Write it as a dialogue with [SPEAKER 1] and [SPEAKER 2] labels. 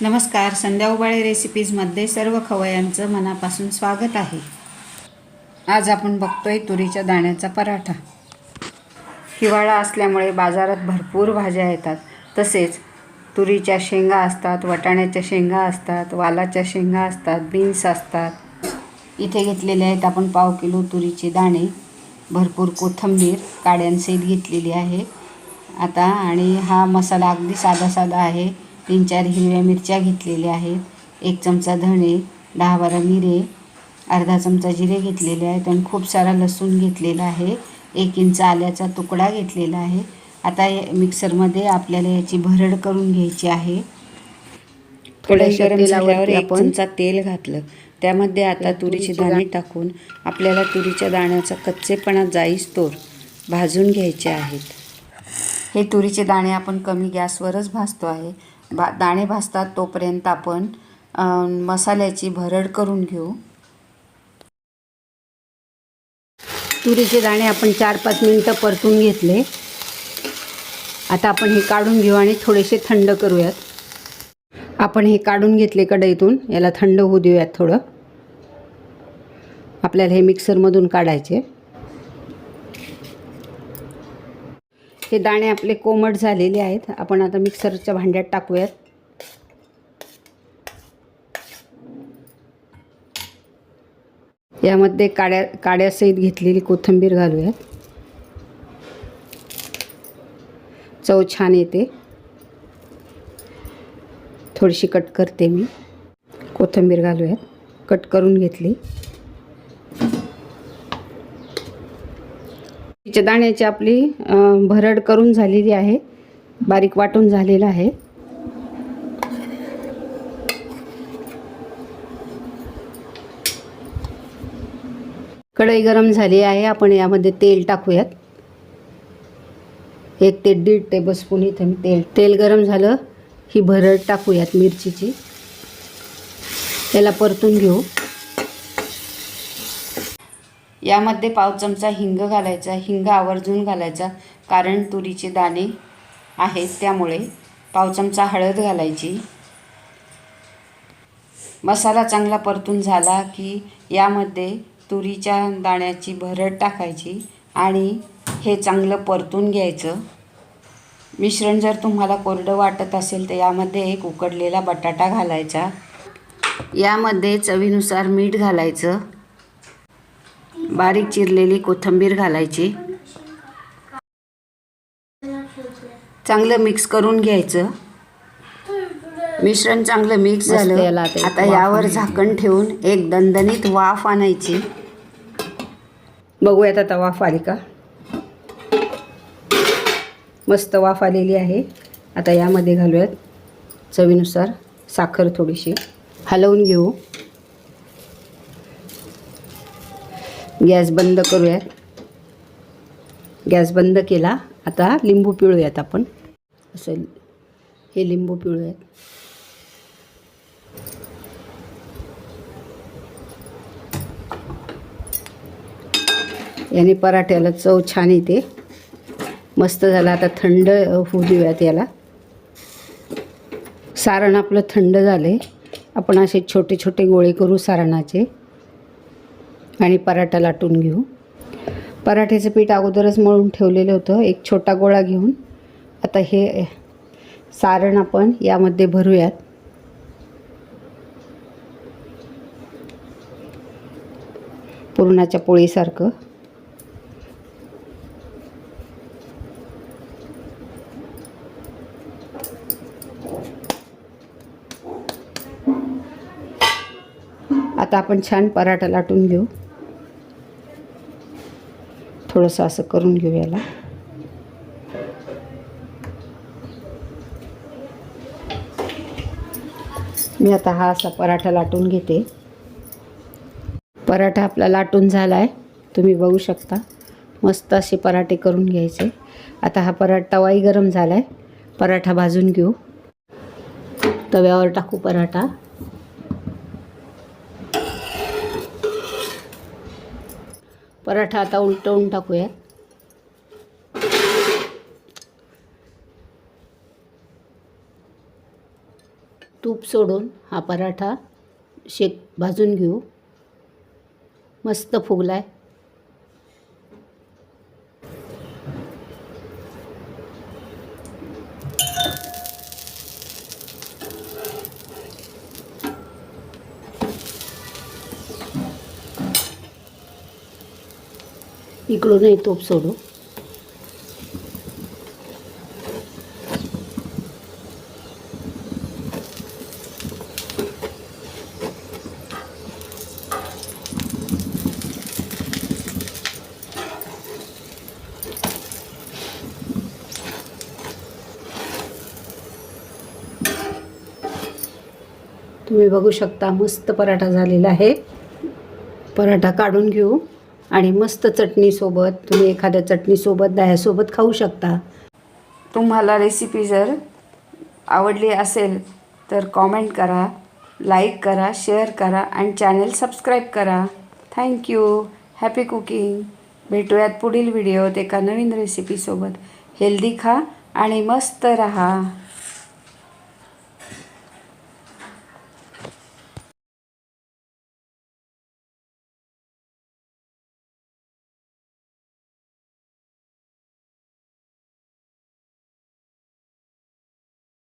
[SPEAKER 1] नमस्कार संध्या उबाळे रेसिपीजमध्ये सर्व खवयांचं मनापासून स्वागत आहे. आज आपण बघतोय तुरीच्या दाण्याचा पराठा. हिवाळा असल्यामुळे बाजारात भरपूर भाज्या येतात. तसेच तुरीच्या शेंगा असतात वटाण्याच्या शेंगा असतात वालाच्या शेंगा असतात बीन्स असतात. इथे घेतलेले आहेत आपण पाव किलो तुरीचे दाणे. भरपूर कोथिंबीर काड्यांसहित घेतलेली आहे. आता आणि हा मसाला अगदी साधा साधा आहे. तीन चार हिरव्या मिरच्या घेतलेल्या आहेत. एक चमचा धणे दहा बारा मिरे अर्धा चमचा जिरे घेतलेले आहेत आणि खूप सारा लसूण घेतलेला आहे. एक इंच आल्याचा तुकडा घेतलेला आहे. आता हे मिक्सरमध्ये आपल्याला याची भरड करून घ्यायची आहे. थोड्याशा
[SPEAKER 2] गरम
[SPEAKER 1] तेलावर
[SPEAKER 2] झाल्यावर
[SPEAKER 1] एक
[SPEAKER 2] आपण-
[SPEAKER 1] चमचा तेल घातलं. त्यामध्ये आता तुरीची दाणे. टाकून आपल्याला तुरीच्या दाण्याचा कच्चेपणा जाईस्तोर भाजून घ्यायचे आहेत. हे तुरीचे दाणे आपण कमी गॅसवरच भाजतो आहे. बा दाणे भाजतात तोपर्यंत आपण मसाल्याची भरड करून घेऊ.
[SPEAKER 2] तुरीचे दाणे आपण चार पाच मिनटं परतून घेतले. आता आपण हे काढून घेऊ आणि थोडेसे थंड करूयात. आपण हे काढून घेतले कढईतून याला थंड होऊ देऊयात थोडं. आपल्याला हे मिक्सरमधून काढायचे. हे दाणे आपले कोमट झालेले आहेत. आपण आता मिक्सरच्या भांड्यात टाकूयात. यामध्ये काड्या काड्यासहित घेतलेली कोथिंबीर घालूयात. चव छान येते. थोडीशी कट करते मी. कोथिंबीर घालूयात. कट करून घेतली. तिच्या दाण्याची आपली भरड करून झालेली आहे. बारीक वाटून झालेलं आहे. कढई गरम झाली आहे. आपण यामध्ये तेल टाकूयात. एक ते दीड टेबलस्पून इथे मी तेल तेल गरम झालं. ही भरड टाकूयात मिरचीची. त्याला परतून घेऊ.
[SPEAKER 1] यामध्ये पाव चमचा हिंग घालायचा हिंग आवर्जून घालायचा कारण तुरीचे दाणे आहेत त्यामुळे पाव चमचा हळद घालायची. मसाला चांगला परतून झाला की यामध्ये तुरीच्या दाण्याची भरड टाकायची आणि हे चांगलं परतून घ्यायचं. मिश्रण जर तुम्हाला कोरडं वाटत असेल तर यामध्ये एक उकडलेला बटाटा घालायचा. यामध्ये चवीनुसार मीठ घालायचं. बारीक चिरलेली कोथिंबीर घालायची. चांगलं मिक्स करून घ्यायचं. मिश्रण चांगलं मिक्स झालं.
[SPEAKER 2] याला आता
[SPEAKER 1] यावर. झाकण ठेवून एक दणदणीत वाफ आणायची.
[SPEAKER 2] बघूयात आता वाफ आली का? मस्त वाफ आलेली आहे. आता यामध्ये घालूयात चवीनुसार साखर थोडीशी. हलवून घेऊ. गॅस बंद करूयात. गॅस बंद केला. आता लिंबू पिळूयात आपण. असं हे लिंबू पिळूयात. याने पराठ्याला चव छान येते. मस्त झालं. आता थंड होऊ देऊयात याला. सारण आपलं थंड झालं आहे आपण असे छोटे छोटे गोळे करू सारणाचे. आणि पराठा लाटून घेऊ. पराठ्याचं पीठ अगोदरच मळून ठेवलेलं होतं. एक छोटा गोळा घेऊन. आता हे सारण आपण यामध्ये भरूयात. पुरणाच्या पोळीसारखं. आता आपण छान पराठा लाटून घेऊ. थोडंसं असं करून घेऊ याला. मी आता हा असा पराठा लाटून घेते. पराठा आपला लाटून झाला आहे तुम्ही बघू शकता. मस्त असे पराठे करून घ्यायचे. आता हा पराठा तवाही गरम झाला आहे पराठा भाजून घेऊ. तव्यावर टाकू पराठा. पराठा आता उलटवून टाकूया. तूप सोडून हा पराठा शेक भाजून घेऊ. मस्त फुगलाय. इकडूनही तूप सोडू. तुम्ही बघू शकता मस्त पराठा झालेला आहे. पराठा काढून घेऊ. आणि मस्त चटणीसोबत तुम्ही एखाद्या चटणीसोबत दह्यासोबत खाऊ शकता.
[SPEAKER 1] तुम्हाला रेसिपी जर आवडली असेल तर कॉमेंट करा लाईक करा शेअर करा आणि चॅनल सबस्क्राईब करा. थँक्यू हॅपी कुकिंग भेटूयात पुढील व्हिडिओत एका नवीन रेसिपीसोबत हेल्दी खा आणि मस्त रहा.